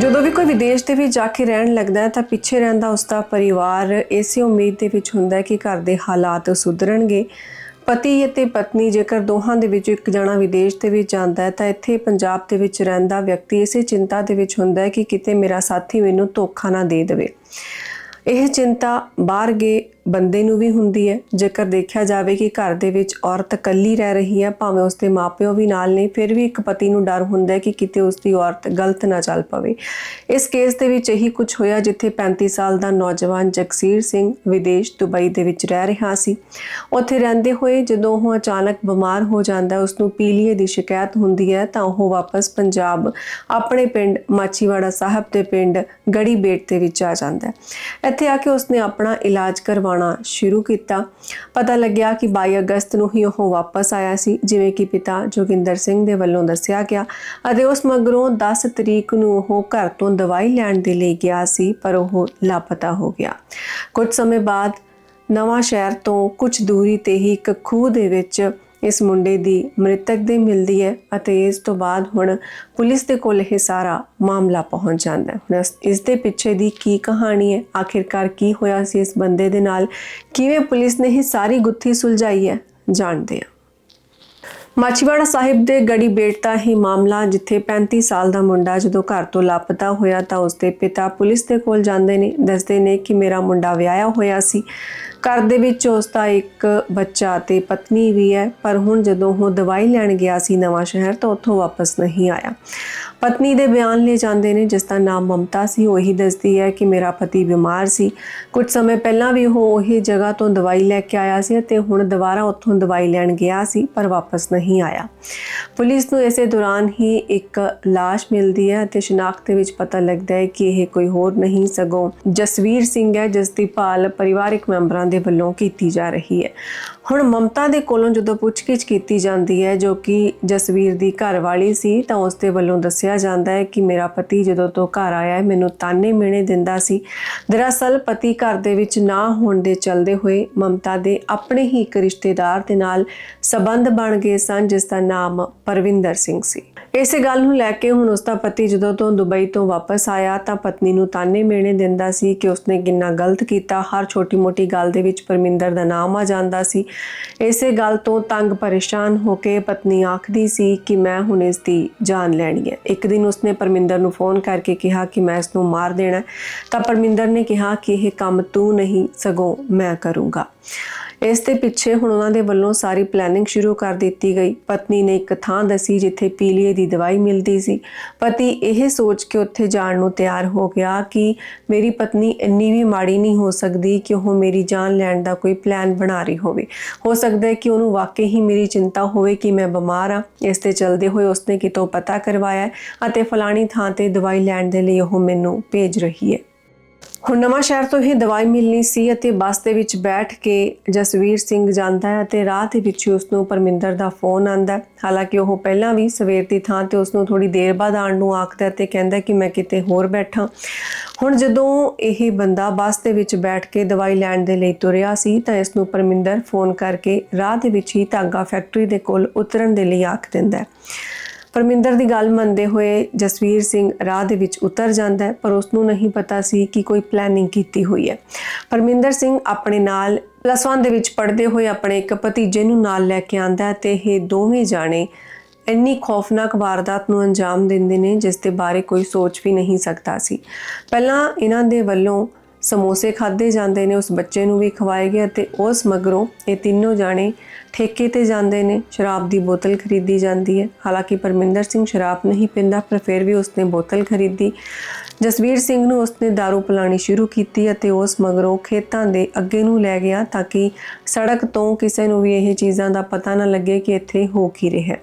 ਜਦੋਂ ਵੀ ਕੋਈ ਵਿਦੇਸ਼ ਦੇ ਵਿੱਚ ਜਾ ਕੇ ਰਹਿਣ ਲੱਗਦਾ ਹੈ ਤਾਂ ਪਿੱਛੇ ਰਹਿੰਦਾ ਉਸ ਦਾ ਪਰਿਵਾਰ ਇਸੇ ਉਮੀਦ ਦੇ ਵਿੱਚ ਹੁੰਦਾ ਹੈ ਕਿ ਘਰ ਦੇ ਹਾਲਾਤ ਸੁਧਰਨਗੇ। ਪਤੀ ਅਤੇ ਪਤਨੀ ਜੇਕਰ ਦੋਹਾਂ ਦੇ ਵਿੱਚੋਂ ਇੱਕ ਜਣਾ ਵਿਦੇਸ਼ ਦੇ ਵਿੱਚ ਜਾਂਦਾ ਹੈ ਤਾਂ ਇੱਥੇ ਪੰਜਾਬ ਦੇ ਵਿੱਚ ਰਹਿੰਦਾ ਵਿਅਕਤੀ ਇਸੇ ਚਿੰਤਾ ਦੇ ਵਿੱਚ ਹੁੰਦਾ ਹੈ ਕਿ ਕਿਤੇ ਮੇਰਾ ਸਾਥੀ ਮੈਨੂੰ ਧੋਖਾ ਨਾ ਦੇ ਦੇਵੇ। ਇਹ ਚਿੰਤਾ ਬਾਹਰ ਗਏ ਬੰਦੇ ਨੂੰ ਵੀ ਹੁੰਦੀ ਹੈ। ਜੇਕਰ ਦੇਖਿਆ ਜਾਵੇ ਕਿ ਘਰ ਦੇ ਵਿੱਚ ਔਰਤ ਇਕੱਲੀ ਰਹਿ ਰਹੀ ਹੈ, ਭਾਵੇਂ ਉਸਦੇ ਮਾਪਿਓ ਵੀ ਨਾਲ ਨਹੀਂ ਫਿਰ ਵੀ ਇੱਕ ਪਤੀ ਨੂੰ ਡਰ ਹੁੰਦਾ ਹੈ ਕਿ ਕਿਤੇ ਉਸਦੀ ਔਰਤ ਗਲਤ ਨਾ ਚੱਲ ਪਵੇ। ਇਸ ਕੇਸ ਦੇ ਵਿੱਚ ਇਹੀ ਕੁਝ ਹੋਇਆ ਜਿੱਥੇ 35 ਸਾਲ ਦਾ ਨੌਜਵਾਨ ਜਗਸੀਰ ਸਿੰਘ ਵਿਦੇਸ਼ ਦੁਬਈ ਦੇ ਵਿੱਚ ਰਹਿ ਰਿਹਾ ਸੀ। ਉੱਥੇ ਰਹਿੰਦੇ ਹੋਏ ਜਦੋਂ ਉਹ ਅਚਾਨਕ ਬਿਮਾਰ ਹੋ ਜਾਂਦਾ ਹੈ ਉਸ ਨੂੰ ਪੀਲੀਏ ਦੀ ਸ਼ਿਕਾਇਤ ਹੁੰਦੀ ਹੈ, ਤਾਂ ਉਹ ਵਾਪਸ ਪੰਜਾਬ, ਆਪਣੇ ਪਿੰਡ ਮਾਚੀਵਾੜਾ ਸਾਹਿਬ ਦੇ ਪਿੰਡ ਗੜੀਬੇਟ ਦੇ ਵਿੱਚ ਆ ਜਾਂਦਾ ਹੈ। ਇੱਥੇ ਆ ਕੇ ਉਸਨੇ ਆਪਣਾ ਇਲਾਜ ਕਰਵਾਉਣਾ ਸ਼ੁਰੂ ਕੀਤਾ। ਪਤਾ ਲੱਗਿਆ ਕਿ 22 ਅਗਸਤ ਨੂੰ ਹੀ ਉਹ ਵਾਪਸ ਆਇਆ ਸੀ, ਜਿਵੇਂ ਕਿ ਪਿਤਾ ਜੋਗਿੰਦਰ ਸਿੰਘ ਦੇ ਵੱਲੋਂ ਦੱਸਿਆ ਗਿਆ ਅਤੇ ਉਸ ਮਗਰੋਂ 10 ਤਰੀਕ ਨੂੰ ਉਹ ਘਰ ਤੋਂ ਦਵਾਈ ਲੈਣ ਦੇ ਲਈ ਗਿਆ ਸੀ, ਪਰ ਉਹ ਲਾਪਤਾ ਹੋ ਗਿਆ। ਕੁਝ ਸਮੇਂ ਬਾਅਦ ਨਵਾਂ ਸ਼ਹਿਰ ਤੋਂ ਕੁਝ ਦੂਰੀ ਤੇ ਹੀ ਇੱਕ ਖੂਹ ਦੇ ਵਿੱਚ ਇਸ ਮੁੰਡੇ ਦੀ ਮ੍ਰਿਤਕ ਦੇ ਮਿਲਦੀ ਹੈ ਅਤੇ ਇਸ ਤੋਂ ਬਾਅਦ ਹੁਣ ਪੁਲਿਸ ਦੇ ਕੋਲ ਇਹ ਸਾਰਾ ਮਾਮਲਾ ਪਹੁੰਚ ਜਾਂਦਾ ਹੈ। ਹੁਣ ਇਸ- ਇਸ ਦੇ ਪਿੱਛੇ ਦੀ ਕੀ ਕਹਾਣੀ ਹੈ? ਆਖਿਰਕਾਰ ਕੀ ਹੋਇਆ ਸੀ ਇਸ ਬੰਦੇ ਦੇ ਨਾਲ? ਕਿਵੇਂ ਪੁਲਿਸ ਨੇ ਇਹ ਸਾਰੀ ਗੁੱਥੀ ਸੁਲਝਾਈ ਹੈ? ਜਾਣਦੇ ਹਾਂ। ਮਾਚੀਵਾੜਾ ਸਾਹਿਬ ਦੇ ਗੜੀ ਬੇਟ ਦਾ ਹੀ ਮਾਮਲਾ, ਜਿੱਥੇ 35 ਸਾਲ ਦਾ ਮੁੰਡਾ ਜਦੋਂ ਘਰ ਤੋਂ ਲਾਪਤਾ ਹੋਇਆ ਤਾਂ ਉਸਦੇ ਪਿਤਾ ਪੁਲਿਸ ਦੇ ਕੋਲ ਜਾਂਦੇ ਨੇ, ਦੱਸਦੇ ਨੇ ਕਿ ਮੇਰਾ ਮੁੰਡਾ ਵਿਆਹਿਆ ਹੋਇਆ ਸੀ। ਘਰ ਦੇ ਵਿੱਚ ਉਸ ਦਾ ਇੱਕ ਬੱਚਾ ਤੇ ਪਤਨੀ ਵੀ ਹੈ, ਪਰ ਹੁਣ ਜਦੋਂ ਉਹ ਦਵਾਈ ਲੈਣ ਗਿਆ ਸੀ ਨਵਾਂ ਸ਼ਹਿਰ ਤਾਂ ਉੱਥੋਂ ਵਾਪਸ ਨਹੀਂ ਆਇਆ। ਪਤਨੀ ਦੇ ਬਿਆਨ ਲਏ ਜਾਂਦੇ ਨੇ, ਜਿਸ ਦਾ ਨਾਮ ਮਮਤਾ ਸੀ, ਉਹ ਹੀ ਦੱਸਦੀ ਹੈ ਕਿ ਮੇਰਾ ਪਤੀ ਬਿਮਾਰ ਸੀ। ਕੁਝ ਸਮੇਂ ਪਹਿਲਾਂ ਵੀ ਉਹ ਉਹੀ ਜਗ੍ਹਾ ਤੋਂ ਦਵਾਈ ਲੈ ਕੇ ਆਇਆ ਸੀ ਤੇ ਹੁਣ ਦੁਬਾਰਾ ਉੱਥੋਂ ਦਵਾਈ ਲੈਣ ਗਿਆ ਸੀ, ਪਰ ਵਾਪਸ ਨਹੀਂ ਆਇਆ। ਪੁਲਿਸ ਨੂੰ ਇਸੇ ਦੌਰਾਨ ਹੀ ਇੱਕ ਲਾਸ਼ ਮਿਲਦੀ ਹੈ ਤੇ ਸ਼ਨਾਖਤ ਵਿੱਚ ਪਤਾ ਲੱਗਦਾ ਹੈ ਕਿ ਇਹ ਕੋਈ ਹੋਰ ਨਹੀਂ, ਸਗੋਂ ਜਸਵੀਰ ਸਿੰਘ ਹੈ, ਜਿਸ ਦੀ ਭਾਲ ਪਰਿਵਾਰਕ ਮੈਂਬਰਾਂ ਦੇ ਵੱਲੋਂ ਕੀਤੀ ਜਾ ਰਹੀ ਹੈ। ਹੁਣ ਮਮਤਾ ਦੇ ਕੋਲੋਂ ਜਦੋਂ ਪੁੱਛਗਿੱਛ ਕੀਤੀ ਜਾਂਦੀ ਹੈ ਜੋ ਕਿ ਜਸਵੀਰ ਦੀ ਘਰਵਾਲੀ ਸੀ, ਤਾਂ ਉਸ ਦੇ ਵੱਲੋਂ ਦੱਸਿਆ ਜਾਂਦਾ ਹੈ ਕਿ ਮੇਰਾ ਪਤੀ ਜਦੋਂ ਤੋਂ ਘਰ ਆਇਆ ਹੈ, ਮੈਨੂੰ ਤਾਨੇ ਮਿਹਣੇ ਦਿੰਦਾ ਸੀ। ਦਰਅਸਲ ਪਤੀ ਘਰ ਦੇ ਵਿੱਚ ਨਾ ਹੋਣ ਦੇ ਚਲਦੇ ਹੋਏ ਮਮਤਾ ਦੇ ਆਪਣੇ ਹੀ ਇੱਕ ਰਿਸ਼ਤੇਦਾਰ ਦੇ ਨਾਲ ਸਬੰਧ ਬਣ ਗਏ ਸਨ, ਜਿਸ ਦਾ ਨਾਮ ਪਰਵਿੰਦਰ ਸਿੰਘ ਸੀ। ਇਸੇ ਗੱਲ ਨੂੰ ਲੈ ਕੇ ਹੁਣ ਉਸ ਦਾ ਪਤੀ ਜਦੋਂ ਤੋਂ ਦੁਬਈ ਤੋਂ ਵਾਪਸ ਆਇਆ, ਤਾਂ ਪਤਨੀ ਨੂੰ ਤਾਨੇ ਮਿਹਣੇ ਦਿੰਦਾ ਸੀ ਕਿ ਉਸਨੇ ਕਿੰਨਾ ਗਲਤ ਕੀਤਾ। ਹਰ ਛੋਟੀ-ਮੋਟੀ ਗੱਲ ਦੇ ਵਿੱਚ ਪਰਮਿੰਦਰ ਦਾ ਨਾਮ ਆ ਜਾਂਦਾ ਸੀ। ਇਸੇ ਗੱਲ ਤੋਂ ਤੰਗ ਪਰੇਸ਼ਾਨ ਹੋ ਕੇ ਪਤਨੀ ਆਖਦੀ ਸੀ ਕਿ ਮੈਂ ਹੁਣ ਇਸ ਦੀ ਜਾਨ ਲੈਣੀ ਹੈ। ਇੱਕ ਦਿਨ ਉਸਨੇ ਪਰਮਿੰਦਰ ਨੂੰ ਫੋਨ ਕਰਕੇ ਕਿਹਾ ਕਿ ਮੈਂ ਇਸ ਨੂੰ ਮਾਰ ਦੇਣਾ ਤਾਂ ਪਰਮਿੰਦਰ ਨੇ ਕਿਹਾ ਕਿ ਇਹ ਕੰਮ ਤੂੰ ਨਹੀਂ, ਸਗੋਂ ਮੈਂ ਕਰੂੰਗਾ। ਇਸ ਦੇ ਪਿੱਛੇ ਹੁਣ ਉਹਨਾਂ ਦੇ ਵੱਲੋਂ ਸਾਰੀ ਪਲੈਨਿੰਗ ਸ਼ੁਰੂ ਕਰ ਦਿੱਤੀ ਗਈ। ਪਤਨੀ ਨੇ ਇੱਕ ਥਾਂ ਦੱਸੀ ਜਿੱਥੇ ਪੀਲੀਏ ਦੀ ਦਵਾਈ ਮਿਲਦੀ ਸੀ। ਪਤੀ ਇਹ ਸੋਚ ਕੇ ਉੱਥੇ ਜਾਣ ਨੂੰ ਤਿਆਰ ਹੋ ਗਿਆ ਕਿ ਮੇਰੀ ਪਤਨੀ ਇੰਨੀ ਵੀ ਮਾੜੀ ਨਹੀਂ ਹੋ ਸਕਦੀ ਕਿ ਉਹ ਮੇਰੀ ਜਾਨ ਲੈਣ ਦਾ ਕੋਈ ਪਲਾਨ ਬਣਾ ਰਹੀ ਹੋਵੇ। ਹੋ ਸਕਦਾ ਹੈ ਕਿ ਉਹਨੂੰ ਵਾਕਈ ਹੀ ਮੇਰੀ ਚਿੰਤਾ ਹੋਵੇ ਕਿ ਮੈਂ ਬਿਮਾਰ ਆ ਇਸ ਤੇ ਚਲਦੇ ਹੋਏ ਉਸਨੇ ਕਿਤੋਂ ਪਤਾ ਕਰਵਾਇਆ ਅਤੇ ਫਲਾਣੀ ਥਾਂ ਤੇ ਦਵਾਈ ਲੈਣ ਦੇ ਲਈ ਉਹ ਮੈਨੂੰ ਭੇਜ ਰਹੀ ਹੈ। ਹੁਣ ਨਵਾਂ ਸ਼ਹਿਰ ਤੋਂ ਇਹ ਦਵਾਈ ਮਿਲਣੀ ਸੀ ਅਤੇ ਬੱਸ ਦੇ ਵਿੱਚ ਬੈਠ ਕੇ ਜਸਵੀਰ ਸਿੰਘ ਜਾਂਦਾ ਹੈ ਅਤੇ ਰਾਹ ਦੇ ਵਿੱਚ ਉਸ ਨੂੰ ਪਰਮਿੰਦਰ ਦਾ ਫੋਨ ਆਂਦਾ ਹਾਲਾਂਕਿ ਉਹ ਪਹਿਲਾਂ ਵੀ ਸਵੇਰ ਦੀ ਥਾਂ ਤੇ ਉਸ ਨੂੰ ਥੋੜੀ ਦੇਰ ਬਾਅਦ ਆਉਣ ਨੂੰ ਆਖਦਾ ਹੈ ਤੇ ਕਹਿੰਦਾ ਕਿ ਮੈਂ ਕਿਤੇ ਹੋਰ ਬੈਠਾ। ਹੁਣ ਜਦੋਂ ਇਹ ਬੰਦਾ ਬੱਸ ਦੇ ਵਿੱਚ ਬੈਠ ਕੇ ਦਵਾਈ ਲੈਣ ਦੇ ਲਈ ਤੁਰਿਆ ਸੀ ਤਾਂ ਇਸ ਨੂੰ ਪਰਮਿੰਦਰ ਫੋਨ ਕਰਕੇ ਰਾਹ ਦੇ ਵਿੱਚ ਹੀ ਧਾਗਾ ਫੈਕਟਰੀ ਦੇ ਕੋਲ ਉਤਰਨ ਦੇ ਲਈ ਆਖ ਦਿੰਦਾ ਹੈ। ਪਰਮਿੰਦਰ ਦੀ ਗੱਲ ਮੰਨਦੇ ਹੋਏ ਜਸਵੀਰ ਸਿੰਘ ਰਾਹ ਦੇ ਵਿੱਚ ਉਤਰ ਜਾਂਦਾ ਹੈ, ਪਰ ਉਸ ਨੂੰ ਨਹੀਂ ਪਤਾ ਸੀ ਕਿ ਕੋਈ ਪਲੈਨਿੰਗ ਕੀਤੀ ਹੋਈ ਹੈ। ਪਰਮਿੰਦਰ ਸਿੰਘ ਆਪਣੇ ਨਾਲ ਪਲੱਸ 1 ਦੇ ਵਿੱਚ ਪੜ੍ਹਦੇ ਹੋਏ ਆਪਣੇ ਇੱਕ ਭਤੀਜੇ ਨੂੰ ਨਾਲ ਲੈ ਕੇ ਆਂਦਾ ਹੈ ਤੇ ਇਹ ਦੋਵੇਂ ਜਾਣੇ ਇੰਨੀ ਖੌਫਨਾਕ ਵਾਰਦਾਤ ਨੂੰ ਅੰਜਾਮ ਦਿੰਦੇ ਨੇ, ਜਿਸ ਦੇ ਬਾਰੇ ਕੋਈ ਸੋਚ ਵੀ ਨਹੀਂ ਸਕਦਾ ਸੀ। ਪਹਿਲਾਂ ਇਹਨਾਂ ਦੇ ਵੱਲੋਂ ਸਮੋਸੇ ਖਾਦੇ ਜਾਂਦੇ ਨੇ, ਉਸ ਬੱਚੇ ਨੂੰ ਵੀ ਖਵਾਏ ਗਏ ਅਤੇ ਉਸ ਮਗਰੋਂ ਇਹ ਤਿੰਨੋਂ ਜਾਣੇ ਠੇਕੇ ਤੇ ਜਾਂਦੇ ਨੇ, ਸ਼ਰਾਬ ਦੀ ਬੋਤਲ ਖਰੀਦੀ ਜਾਂਦੀ ਹੈ। ਹਾਲਾਂਕਿ ਪਰਮਿੰਦਰ ਸਿੰਘ ਸ਼ਰਾਬ ਨਹੀਂ ਪੀਂਦਾ, ਪਰ ਫਿਰ ਵੀ ਉਸਨੇ ਬੋਤਲ ਖਰੀਦੀ। ਜਸਵੀਰ ਸਿੰਘ ਨੂੰ ਉਸਨੇ दारू ਪਿਲਾਣੀ ਸ਼ੁਰੂ ਕੀਤੀ ਅਤੇ ਉਸ ਮਗਰੋਂ ਖੇਤਾਂ ਦੇ ਅੱਗੇ ਨੂੰ ਲੈ ਗਿਆ ਤਾਂ ਕਿ ਸੜਕ ਤੋਂ ਕਿਸੇ ਨੂੰ ਵੀ ਇਹ ਚੀਜ਼ਾਂ ਦਾ ਪਤਾ ਨਾ ਲੱਗੇ ਕਿ ਇੱਥੇ ਹੋ ਕੀ ਰਿਹਾ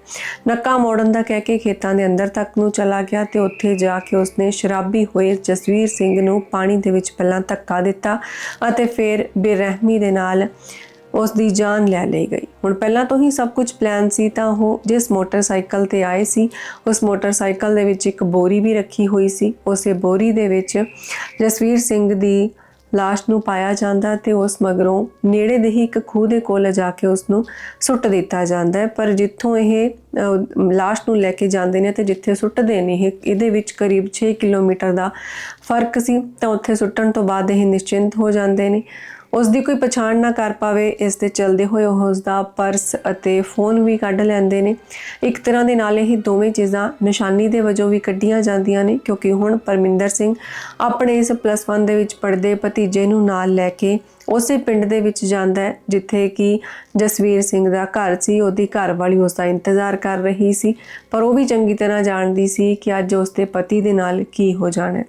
ਨੱਕਾ ਮੋੜਨ ਦਾ ਕਹਿ ਕੇ ਖੇਤਾਂ ਦੇ ਅੰਦਰ ਤੱਕ ਨੂੰ ਚਲਾ ਗਿਆ ਤੇ ਉੱਥੇ ਜਾ ਕੇ ਉਸਨੇ ਸ਼ਰਾਬੀ ਹੋਏ ਜਸਵੀਰ ਸਿੰਘ ਨੂੰ ਪਾਣੀ ਦੇ ਵਿੱਚ ਪਹਿਲਾਂ ਧੱਕਾ ਦਿੱਤਾ ਅਤੇ ਫਿਰ ਬੇਰਹਿਮੀ ਦੇ ਨਾਲ ਉਸ ਦੀ ਜਾਨ ਲੈ ਲਈ ਗਈ। ਹੁਣ ਪਹਿਲਾਂ ਤੋਂ ਹੀ ਸਭ ਕੁਝ ਪਲਾਨ ਸੀ ਤਾਂ ਉਹ ਜਿਸ ਮੋਟਰਸਾਈਕਲ ਤੇ ਆਏ ਸੀ, ਉਸ ਮੋਟਰਸਾਈਕਲ ਦੇ ਵਿੱਚ ਇੱਕ ਬੋਰੀ ਵੀ ਰੱਖੀ ਹੋਈ ਸੀ। ਉਸੇ ਬੋਰੀ ਦੇ ਵਿੱਚ ਜਸਵੀਰ ਸਿੰਘ ਦੀ ਲਾਸ਼ ਨੂੰ ਪਾਇਆ ਜਾਂਦਾ ਤੇ ਉਸ ਮਗਰੋਂ ਨੇੜੇ ਦੇ ਹੀ ਇੱਕ ਖੂਹ ਦੇ ਕੋਲ ਜਾ ਕੇ ਉਸ ਨੂੰ ਸੁੱਟ ਦਿੱਤਾ ਜਾਂਦਾ ਹੈ। ਪਰ ਜਿੱਥੋਂ ਇਹ ਲਾਸ਼ ਨੂੰ ਲੈ ਕੇ ਜਾਂਦੇ ਨੇ ਤੇ ਜਿੱਥੇ ਸੁੱਟਦੇ ਨੇ ਇਹ, ਇਹਦੇ ਵਿੱਚ ਕਰੀਬ 6 ਕਿਲੋਮੀਟਰ ਦਾ ਫ਼ਰਕ ਸੀ ਤਾਂ ਉੱਥੇ ਸੁੱਟਣ ਤੋਂ ਬਾਅਦ ਇਹ ਨਿਸ਼ਚਿੰਤ ਹੋ ਜਾਂਦੇ ਨੇ। ਉਸ ਦੀ ਕੋਈ ਪਛਾਣ ਨਾ ਕਰ ਪਾਵੇ, ਇਸ ਦੇ ਚਲਦੇ ਹੋਏ ਉਹ ਉਸ ਦਾ ਪਰਸ ਅਤੇ ਫੋਨ ਵੀ ਕੱਢ ਲੈਂਦੇ ਨੇ। ਇੱਕ ਤਰ੍ਹਾਂ ਦੇ ਨਾਲ ਇਹ ਦੋਵੇਂ ਚੀਜ਼ਾਂ ਨਿਸ਼ਾਨੀ ਦੇ ਵਜੋਂ ਵੀ ਕੱਢੀਆਂ ਜਾਂਦੀਆਂ ਨੇ, ਕਿਉਂਕਿ ਹੁਣ ਪਰਮਿੰਦਰ ਸਿੰਘ ਆਪਣੇ ਇਸ ਪਲੱਸ 1 ਦੇ ਵਿੱਚ ਪੜ੍ਹਦੇ ਭਤੀਜੇ ਨੂੰ ਨਾਲ ਲੈ ਕੇ ਉਸੇ ਪਿੰਡ ਦੇ ਵਿੱਚ ਜਾਂਦਾ ਹੈ, ਜਿੱਥੇ ਕਿ ਜਸਵੀਰ ਸਿੰਘ ਦਾ ਘਰ ਸੀ। ਉਹਦੀ ਘਰ ਵਾਲੀ ਉਸ ਦਾ ਇੰਤਜ਼ਾਰ ਕਰ ਰਹੀ ਸੀ, ਪਰ ਉਹ ਵੀ ਚੰਗੀ ਤਰ੍ਹਾਂ ਜਾਣਦੀ ਸੀ ਕਿ ਅੱਜ ਉਸ ਦੇ ਪਤੀ ਦੇ ਨਾਲ ਕੀ ਹੋ ਜਾਣਾ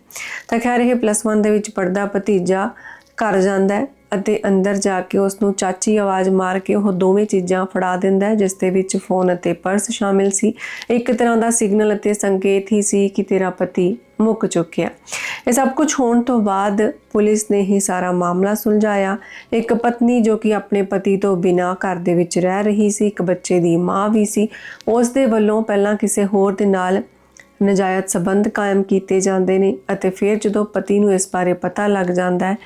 ਤਾਂ ਖੈਰ ਇਹ ਪਲੱਸ 1 ਦੇ ਵਿੱਚ ਪੜਦਾ ਭਤੀਜਾ ਘਰ ਜਾਂਦਾ ਹੈ। ਅਤੇ ਅੰਦਰ ਜਾ ਕੇ ਉਸ ਨੂੰ ਚਾਚੀ ਆਵਾਜ਼ ਮਾਰ ਕੇ ਉਹ ਦੋਵੇਂ ਚੀਜ਼ਾਂ ਫੜਾ ਦਿੰਦਾ ਹੈ, ਜਿਸ ਦੇ ਵਿੱਚ ਫੋਨ ਅਤੇ ਪਰਸ ਸ਼ਾਮਿਲ ਸੀ। ਇੱਕ ਤਰ੍ਹਾਂ ਦਾ ਸਿਗਨਲ ਅਤੇ ਸੰਕੇਤ ਹੀ ਸੀ ਕਿ ਤੇਰਾ ਪਤੀ ਮੁੱਕ ਚੁੱਕਿਆ। ਇਹ ਸਭ ਕੁਝ ਹੋਣ ਤੋਂ ਬਾਅਦ ਪੁਲਿਸ ਨੇ ਹੀ ਸਾਰਾ ਮਾਮਲਾ ਸੁਲਝਾਇਆ। ਇੱਕ ਪਤਨੀ ਜੋ ਕਿ ਆਪਣੇ ਪਤੀ ਤੋਂ ਬਿਨਾਂ ਘਰ ਦੇ ਵਿੱਚ ਰਹਿ ਰਹੀ ਸੀ, ਇੱਕ ਬੱਚੇ ਦੀ ਮਾਂ ਵੀ ਸੀ, ਉਸ ਦੇ ਵੱਲੋਂ ਪਹਿਲਾਂ ਕਿਸੇ ਹੋਰ ਦੇ ਨਾਲ ਨਜਾਇਜ਼ ਸਬੰਧ ਕਾਇਮ ਕੀਤੇ ਜਾਂਦੇ ਨੇ ਅਤੇ ਫਿਰ ਜਦੋਂ ਪਤੀ ਨੂੰ ਇਸ ਬਾਰੇ ਪਤਾ ਲੱਗ ਜਾਂਦਾ ਹੈ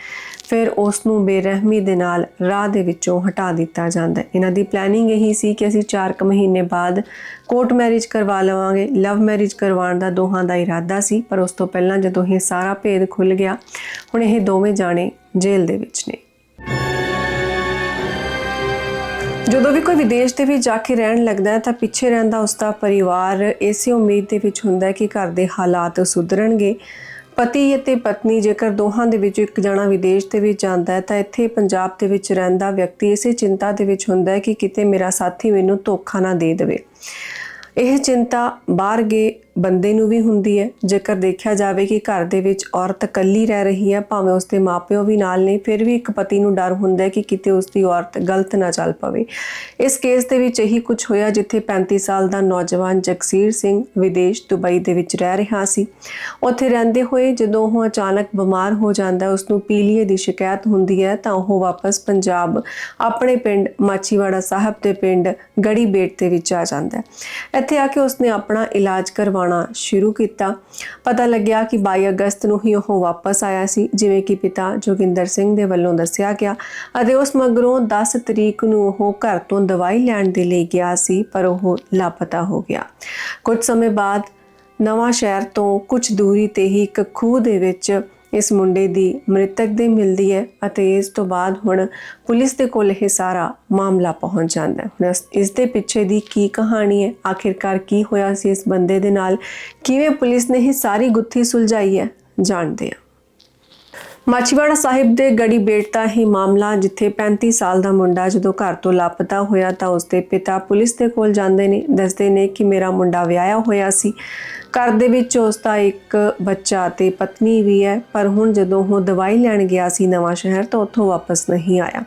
ਫਿਰ ਉਸ ਨੂੰ ਬੇਰਹਿਮੀ ਦੇ ਨਾਲ ਰਾਹ ਦੇ ਵਿੱਚੋਂ ਹਟਾ ਦਿੱਤਾ ਜਾਂਦਾ ਹੈ। ਇਹਨਾਂ ਦੀ ਪਲੈਨਿੰਗ ਇਹੀ ਸੀ ਕਿ ਅਸੀਂ 4 ਕੁ ਮਹੀਨੇ ਬਾਅਦ ਕੋਰਟ ਮੈਰਿਜ ਕਰਵਾ ਲਵਾਂਗੇ। ਲਵ ਮੈਰਿਜ ਕਰਵਾਉਣ ਦਾ ਦੋਹਾਂ ਦਾ ਇਰਾਦਾ ਸੀ, ਪਰ ਉਸ ਤੋਂ ਪਹਿਲਾਂ ਜਦੋਂ ਇਹ ਸਾਰਾ ਭੇਦ ਖੁੱਲ ਗਿਆ, ਹੁਣ ਇਹ ਦੋਵੇਂ ਜਾਣੇ ਜੇਲ੍ਹ ਦੇ ਵਿੱਚ ਨੇ। ਜਦੋਂ ਵੀ ਕੋਈ ਵਿਦੇਸ਼ ਦੇ ਵਿੱਚ ਜਾ ਕੇ ਰਹਿਣ ਲੱਗਦਾ ਹੈ ਤਾਂ ਪਿੱਛੇ ਰਹਿੰਦਾ ਉਸ ਦਾ ਪਰਿਵਾਰ ਇਸੇ ਉਮੀਦ ਦੇ ਵਿੱਚ ਹੁੰਦਾ ਹੈ ਕਿ ਘਰ ਦੇ ਹਾਲਾਤ ਸੁਧਰਨਗੇ। ਪਤੀ ਅਤੇ ਪਤਨੀ ਜੇਕਰ ਦੋਹਾਂ ਦੇ ਵਿੱਚ ਇੱਕ ਜਣਾ ਵਿਦੇਸ਼ ਦੇ ਵਿੱਚ ਜਾਂਦਾ ਹੈ, ਤਾਂ ਇੱਥੇ ਪੰਜਾਬ ਦੇ ਵਿੱਚ ਰਹਿੰਦਾ ਵਿਅਕਤੀ ਇਸੇ ਚਿੰਤਾ ਦੇ ਵਿੱਚ ਹੁੰਦਾ ਹੈ ਕਿ ਕਿਤੇ ਮੇਰਾ ਸਾਥੀ ਮੈਨੂੰ ਧੋਖਾ ਨਾ ਦੇ ਦੇਵੇ। ਇਹ ਚਿੰਤਾ ਬਾਹਰ ਗਏ ਬੰਦੇ ਨੂੰ ਵੀ ਹੁੰਦੀ ਹੈ। ਜੇਕਰ ਦੇਖਿਆ ਜਾਵੇ ਕਿ ਘਰ ਦੇ ਵਿੱਚ ਔਰਤ ਇਕੱਲੀ ਰਹਿ ਰਹੀ ਹੈ, ਭਾਵੇਂ ਉਸਦੇ ਮਾਪਿਓ ਵੀ ਨਾਲ ਨੇ, ਫਿਰ ਵੀ ਇੱਕ ਪਤੀ ਨੂੰ ਡਰ ਹੁੰਦਾ ਹੈ ਕਿ ਕਿਤੇ ਉਸਦੀ ਔਰਤ ਗਲਤ ਨਾ ਚੱਲ ਪਵੇ। ਇਸ ਕੇਸ ਦੇ ਵਿੱਚ ਇਹੀ ਕੁਝ ਹੋਇਆ ਜਿੱਥੇ 35 ਸਾਲ ਦਾ ਨੌਜਵਾਨ ਜਗਸੀਰ ਸਿੰਘ ਵਿਦੇਸ਼ ਦੁਬਈ ਦੇ ਵਿੱਚ ਰਹਿ ਰਿਹਾ ਸੀ। ਉੱਥੇ ਰਹਿੰਦੇ ਹੋਏ ਜਦੋਂ ਉਹ ਅਚਾਨਕ ਬਿਮਾਰ ਹੋ ਜਾਂਦਾ ਹੈ ਉਸ ਨੂੰ ਪੀਲੀਏ ਦੀ ਸ਼ਿਕਾਇਤ ਹੁੰਦੀ ਹੈ, ਤਾਂ ਉਹ ਵਾਪਸ ਪੰਜਾਬ, ਆਪਣੇ ਪਿੰਡ ਮਾਚੀਵਾੜਾ ਸਾਹਿਬ ਦੇ ਪਿੰਡ ਗੜੀਬੇਟ ਦੇ ਵਿੱਚ ਆ ਜਾਂਦਾ ਹੈ। ਇੱਥੇ ਆ ਕੇ ਉਸਨੇ ਆਪਣਾ ਇਲਾਜ ਕਰਵਾਉਣਾ ਸ਼ੁਰੂ ਕੀਤਾ। ਪਤਾ ਲੱਗਿਆ ਕਿ 22 ਅਗਸਤ ਨੂੰ ਹੀ ਉਹ ਵਾਪਸ ਆਇਆ ਸੀ, ਜਿਵੇਂ ਕਿ ਪਿਤਾ ਜੋਗਿੰਦਰ ਸਿੰਘ ਦੇ ਵੱਲੋਂ ਦੱਸਿਆ ਗਿਆ ਅਤੇ ਉਸ ਮਗਰੋਂ 10 ਤਰੀਕ ਨੂੰ ਉਹ ਘਰ ਤੋਂ ਦਵਾਈ ਲੈਣ ਦੇ ਲਈ ਗਿਆ ਸੀ, ਪਰ ਉਹ ਲਾਪਤਾ ਹੋ ਗਿਆ। ਕੁਝ ਸਮੇਂ ਬਾਅਦ ਨਵਾਂ ਸ਼ਹਿਰ ਤੋਂ ਕੁਝ ਦੂਰੀ ਤੇ ਹੀ ਇੱਕ ਖੂਹ ਦੇ ਵਿੱਚ ਇਸ ਮੁੰਡੇ ਦੀ ਮ੍ਰਿਤਕ ਦੇ ਮਿਲਦੀ ਹੈ ਅਤੇ ਇਸ ਤੋਂ ਬਾਅਦ ਹੁਣ ਪੁਲਿਸ ਦੇ ਕੋਲ ਇਹ ਸਾਰਾ ਮਾਮਲਾ ਪਹੁੰਚ ਜਾਂਦਾ ਹੈ। ਹੁਣ ਇਸ- ਇਸ ਦੇ ਪਿੱਛੇ ਦੀ ਕੀ ਕਹਾਣੀ ਹੈ? ਆਖਿਰਕਾਰ ਕੀ ਹੋਇਆ ਸੀ ਇਸ ਬੰਦੇ ਦੇ ਨਾਲ? ਕਿਵੇਂ ਪੁਲਿਸ ਨੇ ਇਹ ਸਾਰੀ ਗੁੱਥੀ ਸੁਲਝਾਈ ਹੈ? ਜਾਣਦੇ ਹਾਂ। ਮਾਚੀਵਾੜਾ ਸਾਹਿਬ ਦੇ ਗੜੀ ਬੇਟ ਦਾ ਹੀ ਮਾਮਲਾ ਜਿੱਥੇ 35 ਸਾਲ ਦਾ ਮੁੰਡਾ ਜਦੋਂ ਘਰ ਤੋਂ ਲਾਪਤਾ ਹੋਇਆ ਤਾਂ ਉਸਦੇ ਪਿਤਾ ਪੁਲਿਸ ਦੇ ਕੋਲ ਜਾਂਦੇ ਨੇ। ਦੱਸਦੇ ਨੇ ਕਿ ਮੇਰਾ ਮੁੰਡਾ ਵਿਆਹਿਆ ਹੋਇਆ ਸੀ। ਘਰ ਦੇ ਵਿੱਚ ਉਸ ਦਾ ਇੱਕ ਬੱਚਾ ਤੇ ਪਤਨੀ ਵੀ ਹੈ, ਪਰ ਹੁਣ ਜਦੋਂ ਉਹ ਦਵਾਈ ਲੈਣ ਗਿਆ ਸੀ ਨਵਾਂ ਸ਼ਹਿਰ ਤਾਂ ਉੱਥੋਂ ਵਾਪਸ ਨਹੀਂ ਆਇਆ।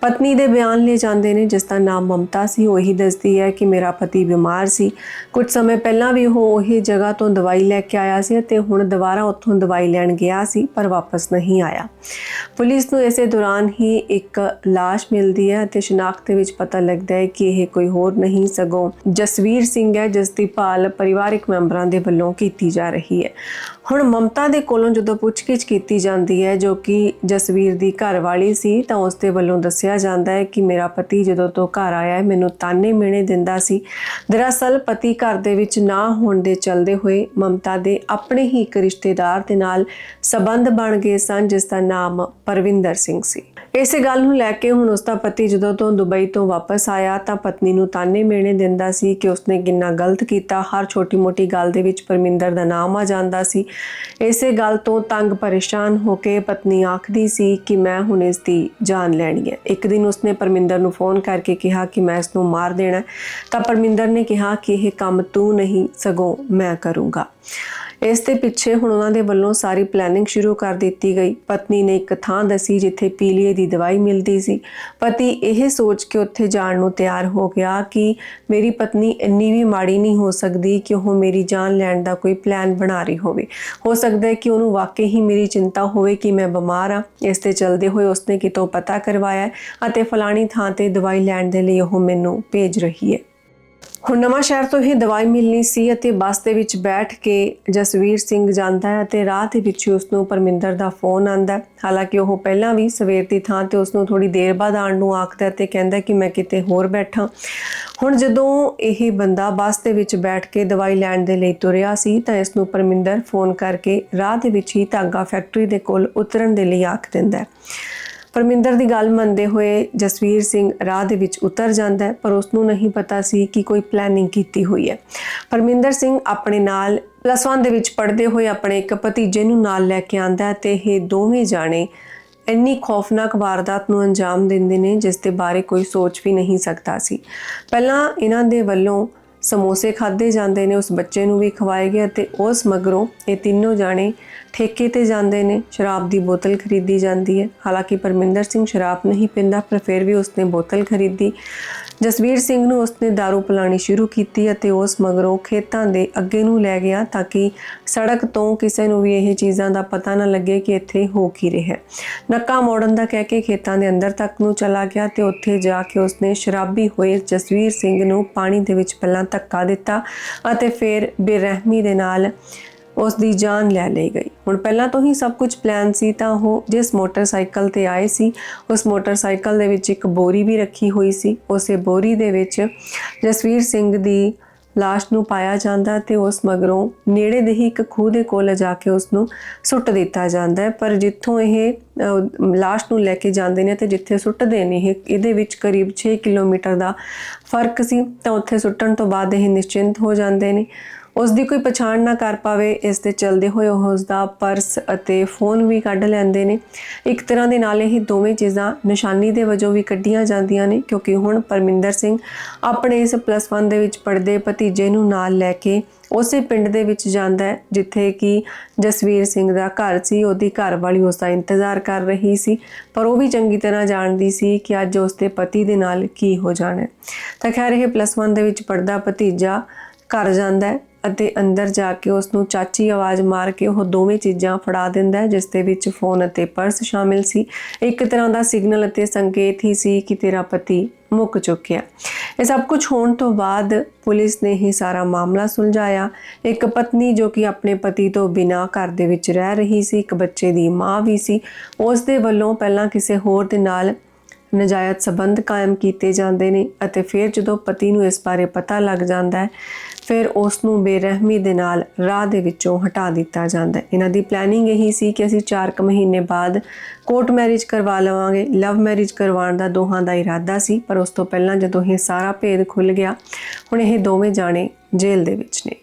ਪਤਨੀ ਦੇ ਬਿਆਨ ਲਏ ਜਾਂਦੇ ਨੇ, ਜਿਸ ਦਾ ਨਾਮ ਮਮਤਾ ਸੀ, ਉਹੀ ਦੱਸਦੀ ਹੈ ਕਿ ਮੇਰਾ ਪਤੀ ਬਿਮਾਰ ਸੀ। ਕੁਝ ਸਮੇਂ ਪਹਿਲਾਂ ਵੀ ਉਹ ਉਹੀ ਜਗ੍ਹਾ ਤੋਂ ਦਵਾਈ ਲੈ ਕੇ ਆਇਆ ਸੀ ਤੇ ਹੁਣ ਦੁਬਾਰਾ ਉੱਥੋਂ ਦਵਾਈ ਲੈਣ ਗਿਆ ਸੀ, ਪਰ ਵਾਪਸ ਨਹੀਂ ਆਇਆ। ਪੁਲਿਸ ਨੂੰ ਇਸੇ ਦੌਰਾਨ ਹੀ ਇੱਕ ਲਾਸ਼ ਮਿਲਦੀ ਹੈ ਤੇ ਸ਼ਨਾਖਤ ਦੇ ਵਿੱਚ ਪਤਾ ਲੱਗਦਾ ਹੈ ਕਿ ਇਹ ਕੋਈ ਹੋਰ ਨਹੀਂ, ਸਗੋਂ ਜਸਵੀਰ ਸਿੰਘ ਹੈ, ਜਿਸ ਦੀ ਭਾਲ ਪਰਿਵਾਰਕ ਮੈਂਬਰਾਂ ਦੇ ਵੱਲੋਂ ਕੀਤੀ ਜਾ ਰਹੀ ਹੈ। ਹੁਣ ਮਮਤਾ ਦੇ ਕੋਲੋਂ ਜਦੋਂ ਪੁੱਛਗਿੱਛ ਕੀਤੀ ਜਾਂਦੀ ਹੈ, ਜੋ ਕਿ ਜਸਵੀਰ ਦੀ ਘਰ ਵਾਲੀ ਸੀ, ਤਾਂ ਉਸ ਦੇ ਵੱਲੋਂ ਦੱਸਿਆ ਜਾਂਦਾ ਹੈ ਕਿ ਮੇਰਾ ਪਤੀ ਜਦੋਂ ਤੋਂ ਘਰ ਆਇਆ ਹੈ, ਮੈਨੂੰ ਤਾਨੇ ਮਿਹਣੇ ਦਿੰਦਾ ਸੀ। ਦਰਅਸਲ ਪਤੀ ਘਰ ਦੇ ਵਿੱਚ ਨਾ ਹੋਣ ਦੇ ਚਲਦੇ ਹੋਏ ਮਮਤਾ ਦੇ ਆਪਣੇ ਹੀ ਇੱਕ ਰਿਸ਼ਤੇਦਾਰ ਦੇ ਨਾਲ ਸਬੰਧ ਬਣ ਗਏ ਸਨ, ਜਿਸ ਦਾ ਨਾਮ ਪਰਵਿੰਦਰ ਸਿੰਘ ਸੀ। ਇਸੇ ਗੱਲ ਨੂੰ ਲੈ ਕੇ ਹੁਣ ਉਸ ਦਾ ਪਤੀ ਜਦੋਂ ਤੋਂ ਦੁਬਈ ਤੋਂ ਵਾਪਸ ਆਇਆ, ਤਾਂ ਪਤਨੀ ਨੂੰ ਤਾਨੇ ਮਿਹਣੇ ਦਿੰਦਾ ਸੀ ਕਿ ਉਸਨੇ ਕਿੰਨਾ ਗਲਤ ਕੀਤਾ। ਹਰ ਛੋਟੀ-ਮੋਟੀ ਗੱਲ ਦੇ ਵਿੱਚ ਪਰਮਿੰਦਰ ਦਾ ਨਾਮ ਆ ਜਾਂਦਾ ਸੀ। ਇਸੇ ਗੱਲ ਤੋਂ ਤੰਗ ਪਰੇਸ਼ਾਨ ਹੋ ਕੇ ਪਤਨੀ ਆਖਦੀ ਸੀ ਕਿ ਮੈਂ ਹੁਣ ਇਸ ਦੀ ਜਾਨ ਲੈਣੀ ਹੈ। ਇੱਕ ਦਿਨ ਉਸਨੇ ਪਰਮਿੰਦਰ ਨੂੰ ਫੋਨ ਕਰਕੇ ਕਿਹਾ ਕਿ ਮੈਂ ਇਸ ਨੂੰ ਮਾਰ ਦੇਣਾ ਤਾਂ ਪਰਮਿੰਦਰ ਨੇ ਕਿਹਾ ਕਿ ਇਹ ਕੰਮ ਤੂੰ ਨਹੀਂ ਸਗੋਂ ਮੈਂ ਕਰੂੰਗਾ। ਇਸ ਦੇ ਪਿੱਛੇ ਹੁਣ ਉਹਨਾਂ ਦੇ ਵੱਲੋਂ ਸਾਰੀ ਪਲੈਨਿੰਗ ਸ਼ੁਰੂ ਕਰ ਦਿੱਤੀ ਗਈ। ਪਤਨੀ ਨੇ ਇੱਕ ਥਾਂ ਦੱਸੀ ਜਿੱਥੇ ਪੀਲੀਏ ਦੀ ਦਵਾਈ ਮਿਲਦੀ ਸੀ। ਪਤੀ ਇਹ ਸੋਚ ਕੇ ਉੱਥੇ ਜਾਣ ਨੂੰ ਤਿਆਰ ਹੋ ਗਿਆ ਕਿ ਮੇਰੀ ਪਤਨੀ ਇੰਨੀ ਵੀ ਮਾੜੀ ਨਹੀਂ ਹੋ ਸਕਦੀ ਕਿ ਉਹ ਮੇਰੀ ਜਾਨ ਲੈਣ ਦਾ ਕੋਈ ਪਲਾਨ ਬਣਾ ਰਹੀ ਹੋਵੇ। ਹੋ ਸਕਦਾ ਹੈ ਕਿ ਉਹਨੂੰ ਵਾਕਈ ਹੀ ਮੇਰੀ ਚਿੰਤਾ ਹੋਵੇ ਕਿ ਮੈਂ ਬਿਮਾਰ ਆ ਇਸ ਤੇ ਚਲਦੇ ਹੋਏ ਉਸਨੇ ਕਿਤੋਂ ਪਤਾ ਕਰਵਾਇਆ ਅਤੇ ਫਲਾਣੀ ਥਾਂ ਤੇ ਦਵਾਈ ਲੈਣ ਦੇ ਲਈ ਉਹ ਮੈਨੂੰ ਭੇਜ ਰਹੀ ਹੈ। ਹੁਣ ਨਵਾਂ ਸ਼ਹਿਰ ਤੋਂ ਇਹ ਦਵਾਈ ਮਿਲਣੀ ਸੀ ਅਤੇ ਬੱਸ ਦੇ ਵਿੱਚ ਬੈਠ ਕੇ ਜਸਵੀਰ ਸਿੰਘ ਜਾਂਦਾ ਹੈ ਅਤੇ ਰਾਹ ਦੇ ਵਿੱਚ ਉਸ ਨੂੰ ਪਰਮਿੰਦਰ ਦਾ ਫੋਨ ਆਂਦਾ ਹੈ। ਹਾਲਾਂਕਿ ਉਹ ਪਹਿਲਾਂ ਵੀ ਸਵੇਰ ਦੀ ਥਾਂ ਤੇ ਉਸ ਨੂੰ ਥੋੜੀ ਦੇਰ ਬਾਅਦ ਆਉਣ ਨੂੰ ਆਖਦਾ ਹੈ ਤੇ ਕਹਿੰਦਾ ਕਿ ਮੈਂ ਕਿਤੇ ਹੋਰ ਬੈਠਾ। ਹੁਣ ਜਦੋਂ ਇਹ ਬੰਦਾ ਬੱਸ ਦੇ ਵਿੱਚ ਬੈਠ ਕੇ ਦਵਾਈ ਲੈਣ ਦੇ ਲਈ ਤੁਰਿਆ ਸੀ ਤਾਂ ਇਸ ਨੂੰ ਪਰਮਿੰਦਰ ਫੋਨ ਕਰਕੇ ਰਾਹ ਦੇ ਵਿੱਚ ਹੀ ਧਾਗਾ ਫੈਕਟਰੀ ਦੇ ਕੋਲ ਉਤਰਨ ਦੇ ਲਈ ਆਖ ਦਿੰਦਾ ਹੈ। ਪਰਮਿੰਦਰ ਦੀ ਗੱਲ ਮੰਨਦੇ ਹੋਏ ਜਸਵੀਰ ਸਿੰਘ ਰਾਹ ਦੇ ਵਿੱਚ ਉਤਰ ਜਾਂਦਾ ਹੈ, ਪਰ ਉਸ ਨੂੰ ਨਹੀਂ ਪਤਾ ਸੀ ਕਿ ਕੋਈ ਪਲੈਨਿੰਗ ਕੀਤੀ ਹੋਈ ਹੈ। ਪਰਮਿੰਦਰ ਸਿੰਘ ਆਪਣੇ ਨਾਲ ਪਲੱਸ 1 ਦੇ ਵਿੱਚ ਪੜ੍ਹਦੇ ਹੋਏ ਆਪਣੇ ਇੱਕ ਭਤੀਜੇ ਨੂੰ ਨਾਲ ਲੈ ਕੇ ਆਂਦਾ ਹੈ ਤੇ ਇਹ ਦੋਵੇਂ ਜਾਣੇ ਇੰਨੀ ਖੌਫਨਾਕ ਵਾਰਦਾਤ ਨੂੰ ਅੰਜਾਮ ਦਿੰਦੇ ਨੇ, ਜਿਸ ਦੇ ਬਾਰੇ ਕੋਈ ਸੋਚ ਵੀ ਨਹੀਂ ਸਕਦਾ ਸੀ। ਪਹਿਲਾਂ ਇਹਨਾਂ ਦੇ ਵੱਲੋਂ ਸਮੋਸੇ ਖਾਦੇ ਜਾਂਦੇ ਨੇ, ਉਸ ਬੱਚੇ ਨੂੰ ਵੀ ਖਵਾਏ ਗਏ ਅਤੇ ਉਸ ਮਗਰੋਂ ਇਹ ਤਿੰਨੋਂ ਜਾਣੇ ਠੇਕੇ ਤੇ ਜਾਂਦੇ ਨੇ, ਸ਼ਰਾਬ ਦੀ ਬੋਤਲ ਖਰੀਦੀ ਜਾਂਦੀ ਹੈ। ਹਾਲਾਂਕਿ ਪਰਮਿੰਦਰ ਸਿੰਘ ਸ਼ਰਾਬ ਨਹੀਂ ਪੀਂਦਾ, ਪਰ ਫਿਰ ਵੀ ਉਸਨੇ ਬੋਤਲ ਖਰੀਦੀ। ਜਸਵੀਰ ਸਿੰਘ ਨੂੰ ਉਸਨੇ दारू ਪਿਲਾਣੀ ਸ਼ੁਰੂ ਕੀਤੀ ਅਤੇ ਉਸ ਮਗਰੋਂ ਖੇਤਾਂ ਦੇ ਅੱਗੇ ਨੂੰ ਲੈ ਗਿਆ ਤਾਂ ਕਿ ਸੜਕ ਤੋਂ ਕਿਸੇ ਨੂੰ ਵੀ ਇਹ ਚੀਜ਼ਾਂ ਦਾ ਪਤਾ ਨਾ ਲੱਗੇ ਕਿ ਇੱਥੇ ਹੋ ਕੀ ਰਿਹਾ ਹੈ। ਨੱਕਾ ਮੋੜਨ ਦਾ ਕਹਿ ਕੇ ਖੇਤਾਂ ਦੇ ਅੰਦਰ ਤੱਕ ਨੂੰ ਚਲਾ ਗਿਆ ਤੇ ਉੱਥੇ ਜਾ ਕੇ ਉਸਨੇ ਸ਼ਰਾਬੀ ਹੋਏ ਜਸਵੀਰ ਸਿੰਘ ਨੂੰ ਪਾਣੀ ਦੇ ਵਿੱਚ ਪਹਿਲਾਂ ਧੱਕਾ ਦਿੱਤਾ ਅਤੇ ਫਿਰ ਬੇਰਹਿਮੀ ਦੇ ਨਾਲ ਉਸ ਦੀ ਜਾਨ ਲੈ ਲਈ ਗਈ। ਹੁਣ ਪਹਿਲਾਂ ਤੋਂ ਹੀ ਸਭ ਕੁਝ ਪਲਾਨ ਸੀ ਤਾਂ ਉਹ ਜਿਸ ਮੋਟਰਸਾਈਕਲ ਤੇ ਆਏ ਸੀ, ਉਸ ਮੋਟਰਸਾਈਕਲ ਦੇ ਵਿੱਚ ਇੱਕ ਬੋਰੀ ਵੀ ਰੱਖੀ ਹੋਈ ਸੀ। ਉਸੇ ਬੋਰੀ ਦੇ ਵਿੱਚ ਜਸਵੀਰ ਸਿੰਘ ਦੀ ਲਾਸ਼ ਨੂੰ ਪਾਇਆ ਜਾਂਦਾ ਤੇ ਉਸ ਮਗਰੋਂ ਨੇੜੇ ਦੇ ਹੀ ਇੱਕ ਖੂਹ ਦੇ ਕੋਲ ਜਾ ਕੇ ਉਸ ਨੂੰ ਸੁੱਟ ਦਿੱਤਾ ਜਾਂਦਾ ਹੈ। ਪਰ ਜਿੱਥੋਂ ਇਹ ਲਾਸ਼ ਨੂੰ ਲੈ ਕੇ ਜਾਂਦੇ ਨੇ ਤੇ ਜਿੱਥੇ ਸੁੱਟਦੇ ਨੇ ਇਹ, ਇਹਦੇ ਵਿੱਚ ਕਰੀਬ 6 ਕਿਲੋਮੀਟਰ ਦਾ ਫ਼ਰਕ ਸੀ ਤਾਂ ਉੱਥੇ ਸੁੱਟਣ ਤੋਂ ਬਾਅਦ ਇਹ ਨਿਸ਼ਚਿੰਤ ਹੋ ਜਾਂਦੇ ਨੇ। ਉਸ ਦੀ ਕੋਈ ਪਛਾਣ ਨਾ ਕਰ ਪਾਵੇ, ਇਸ ਤੇ ਚਲਦੇ ਹੋਏ ਉਹ ਉਸ ਦਾ ਪਰਸ ਅਤੇ ਫੋਨ ਵੀ ਕੱਢ ਲੈਂਦੇ ਨੇ। ਇੱਕ ਤਰ੍ਹਾਂ ਦੇ ਨਾਲ ਇਹ ਦੋਵੇਂ ਚੀਜ਼ਾਂ ਨਿਸ਼ਾਨੀ ਦੇ ਵਜੋਂ ਵੀ ਕੱਢੀਆਂ ਜਾਂਦੀਆਂ ਨੇ, ਕਿਉਂਕਿ ਹੁਣ ਪਰਮਿੰਦਰ ਸਿੰਘ ਆਪਣੇ ਇਸ ਪਲੱਸ 1 ਦੇ ਵਿੱਚ ਪੜ੍ਹਦੇ ਭਤੀਜੇ ਨੂੰ ਨਾਲ ਲੈ ਕੇ ਉਸੇ ਪਿੰਡ ਦੇ ਵਿੱਚ ਜਾਂਦਾ ਹੈ, ਜਿੱਥੇ ਕਿ ਜਸਵੀਰ ਸਿੰਘ ਦਾ ਘਰ ਸੀ। ਉਹਦੀ ਘਰ ਵਾਲੀ ਉਸ ਦਾ ਇੰਤਜ਼ਾਰ ਕਰ ਰਹੀ ਸੀ, ਪਰ ਉਹ ਵੀ ਚੰਗੀ ਤਰ੍ਹਾਂ ਜਾਣਦੀ ਸੀ ਕਿ ਅੱਜ ਉਸ ਦੇ ਪਤੀ ਦੇ ਨਾਲ ਕੀ ਹੋ ਜਾਣਾ ਤਾਂ ਖੈਰ ਇਹ ਪਲੱਸ 1 ਦੇ ਵਿੱਚ ਪੜਦਾ ਭਤੀਜਾ ਘਰ ਜਾਂਦਾ ਹੈ। ਅਤੇ ਅੰਦਰ ਜਾ ਕੇ ਉਸ ਨੂੰ ਚਾਚੀ ਆਵਾਜ਼ ਮਾਰ ਕੇ ਉਹ ਦੋਵੇਂ ਚੀਜ਼ਾਂ ਫੜਾ ਦਿੰਦਾ ਹੈ, ਜਿਸ ਦੇ ਵਿੱਚ ਫੋਨ ਅਤੇ ਪਰਸ ਸ਼ਾਮਿਲ ਸੀ। ਇੱਕ ਤਰ੍ਹਾਂ ਦਾ ਸਿਗਨਲ ਅਤੇ ਸੰਕੇਤ ਹੀ ਸੀ ਕਿ ਤੇਰਾ ਪਤੀ ਮੁੱਕ ਚੁੱਕਿਆ। ਇਹ ਸਭ ਕੁਝ ਹੋਣ ਤੋਂ ਬਾਅਦ ਪੁਲਿਸ ਨੇ ਹੀ ਸਾਰਾ ਮਾਮਲਾ ਸੁਲਝਾਇਆ। ਇੱਕ ਪਤਨੀ ਜੋ ਕਿ ਆਪਣੇ ਪਤੀ ਤੋਂ ਬਿਨਾਂ ਘਰ ਦੇ ਵਿੱਚ ਰਹਿ ਰਹੀ ਸੀ, ਇੱਕ ਬੱਚੇ ਦੀ ਮਾਂ ਵੀ ਸੀ, ਉਸ ਦੇ ਵੱਲੋਂ ਪਹਿਲਾਂ ਕਿਸੇ ਹੋਰ ਦੇ ਨਾਲ ਨਜਾਇਜ਼ ਸਬੰਧ ਕਾਇਮ ਕੀਤੇ ਜਾਂਦੇ ਨੇ ਅਤੇ ਫਿਰ ਜਦੋਂ ਪਤੀ ਨੂੰ ਇਸ ਬਾਰੇ ਪਤਾ ਲੱਗ ਜਾਂਦਾ ਹੈ ਫਿਰ ਉਸ ਨੂੰ ਬੇਰਹਿਮੀ ਦੇ ਨਾਲ ਰਾਹ ਦੇ ਵਿੱਚੋਂ ਹਟਾ ਦਿੱਤਾ ਜਾਂਦਾ ਹੈ। ਇਹਨਾਂ ਦੀ ਪਲੈਨਿੰਗ ਇਹੀ ਸੀ ਕਿ ਅਸੀਂ 4 ਕੁ ਮਹੀਨੇ ਬਾਅਦ ਕੋਰਟ ਮੈਰਿਜ ਕਰਵਾ ਲਵਾਂਗੇ। ਲਵ ਮੈਰਿਜ ਕਰਵਾਉਣ ਦਾ ਦੋਹਾਂ ਦਾ ਇਰਾਦਾ ਸੀ, ਪਰ ਉਸ ਤੋਂ ਪਹਿਲਾਂ ਜਦੋਂ ਇਹ ਸਾਰਾ ਭੇਦ ਖੁੱਲ ਗਿਆ, ਹੁਣ ਇਹ ਦੋਵੇਂ ਜਾਣੇ ਜੇਲ੍ਹ ਦੇ ਵਿੱਚ ਨੇ।